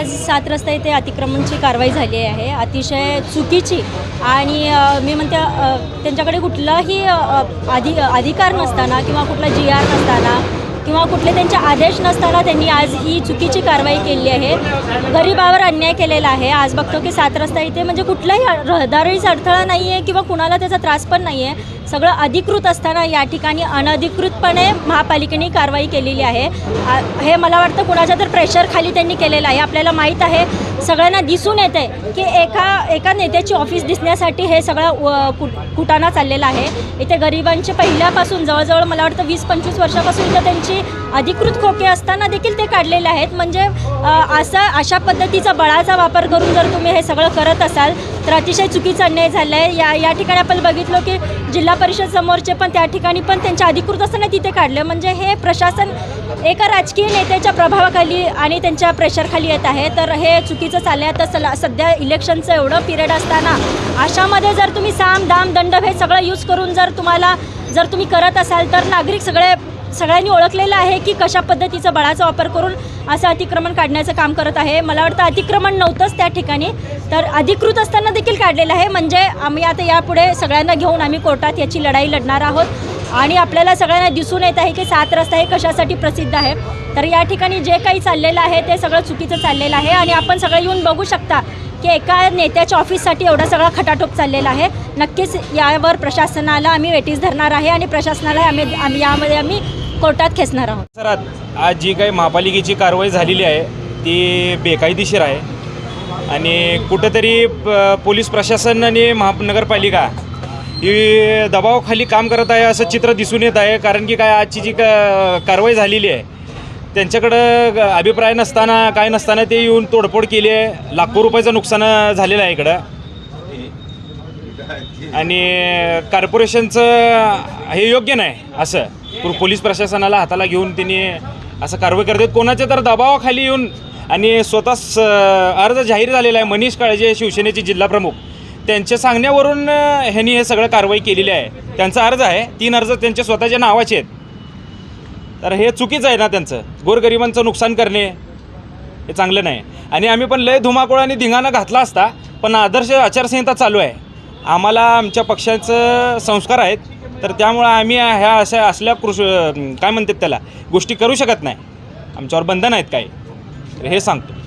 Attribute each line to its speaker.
Speaker 1: आज सात रस्ता इथे अतिक्रमणची कारवाई झाली आहे. अतिशय चुकीची आणि मी म्हणते त्यांच्याकडे कुठलाही अधि अधिकार नसताना किंवा कुठला जी आर नसताना किंवा कुठले त्यांचे आदेश नसताना त्यांनी आज ही चुकीची कारवाई केली आहे. गरिबावर अन्याय केलेला आहे. आज बघतो की सात रस्ता इथे म्हणजे कुठलाही रहदारीचा अडथळा नाही आहे किंवा कुणाला त्याचा त्रास पण नाही आहे सगळं अधिकृत असताना या ठिकाणी अनधिकृतपणे महापालिकेने कारवाई केलेली आहे. हे मला वाटतं कुणाच्या तर प्रेशरखाली त्यांनी केलेलं आहे. आपल्याला माहीत आहे सगळ्यांना दिसून येते की एका एका नेत्याची ऑफिस दिसण्यासाठी हे सगळं व- कुट कुटाणा चाललेला आहे. इथे गरिबांचे पहिल्यापासून जवळजवळ मला वाटतं वीस पंचवीस वर्षापासून इथं त्यांची अधिकृत खोके असताना देखील ते काढलेले आहेत. म्हणजे असं असा अशा पद्धतीचा बळाचा वापर करून जर तुम्ही हे सगळं करत असाल तर अतिशय चुकीचा अन्याय झाला आहे या या ठिकाणी आपण बघितलं की जिल्हा परिषद समोरचे पण त्या ठिकाणी पण त्यांच्या अधिकृत असताना तिथे काढलं. म्हणजे हे प्रशासन एका राजकीय नेत्याच्या प्रभावाखाली आणि त्यांच्या प्रेशरखाली येत आहे. तर हे चुकीचं चाललं आहे आता सला सध्या इलेक्शनचं एवढं पिरियड असताना अशामध्ये जर तुम्ही साम दाम दंड हे सगळं यूज करून जर तुम्हाला जर तुम्ही करत असाल तर नागरिक सगळे सगळ्यांनी ओळखलेलं आहे की कशा पद्धतीचा बळाचा वापर करून असं अतिक्रमण काढण्याचं काम करत आहे. मला वाटतं अतिक्रमण नव्हतंच त्या ठिकाणी तर अधिकृत असताना देखील काढलेलं आहे. म्हणजे आम्ही आता यापुढे सगळ्यांना घेऊन आम्ही कोर्टात याची लढाई लढणार आहोत. आणि आपल्याला सगळ्यांना दिसून येत आहे की सात रस्ता हे कशासाठी प्रसिद्ध आहे. तर या ठिकाणी जे काही चाललेलं आहे ते सगळं चुकीचं चाललेलं आहे. आणि आपण सगळं येऊन बघू शकता की एका नेत्याच्या ऑफिससाठी एवढा सगळा खटाटोप चाललेला आहे. नक्कीच यावर प्रशासनाला आम्ही वेटीस धरणार आहे आणि प्रशासनाला आम्ही आम्ही यामध्ये आम्ही कोर्टात खेचणार आहोत.
Speaker 2: सर आज जी काही महापालिकेची कारवाई झालेली आहे ती बेकायदेशीर आहे. आणि कुठंतरी प- पोलीस प्रशासन आणि महानगरपालिका ही दबावाखाली काम करत आहे असं चित्र दिसून येत आहे. कारण की काय आजची जी का कारवाई झालेली आहे त्यांच्याकडं ग- अभिप्राय नसताना काय नसताना ते येऊन तोडफोड केली आहे. लाखो रुपयाचं नुकसान झालेलं आहे इकडं. आणि कॉर्पोरेशनचं हे योग्य नाही असं. पोलीस प्रशासनाला हाताला घेऊन त्यांनी असं कारवाई करतात कोणाच्या तर दबावाखाली येऊन आणि स्वतः स अर्ज जाहीर झालेला आहे मनीष काळजे शिवसेनेचे जिल्हाप्रमुख त्यांच्या सांगण्यावरून ह्यांनी हे सगळं कारवाई केलेली आहे. त्यांचा अर्ज आहे तीन अर्ज त्यांच्या स्वतःच्या नावाचे आहेत. तर हे चुकीचं आहे ना त्यांचं. गोरगरिबांचं नुकसान करणे हे चांगलं नाही. आणि आम्ही पण लय धुमाकूळ आणि धिंगाणा घातला असता पण आदर्श आचारसंहिता चालू आहे. आम्हाला आमच्या पक्षाचं संस्कार आहेत. तर त्यामुळं आम्ही ह्या अशा असल्या कृष काय म्हणतात त्याला गोष्टी करू शकत नाही. आमच्यावर बंधन आहेत काही. तर हे सांगतो.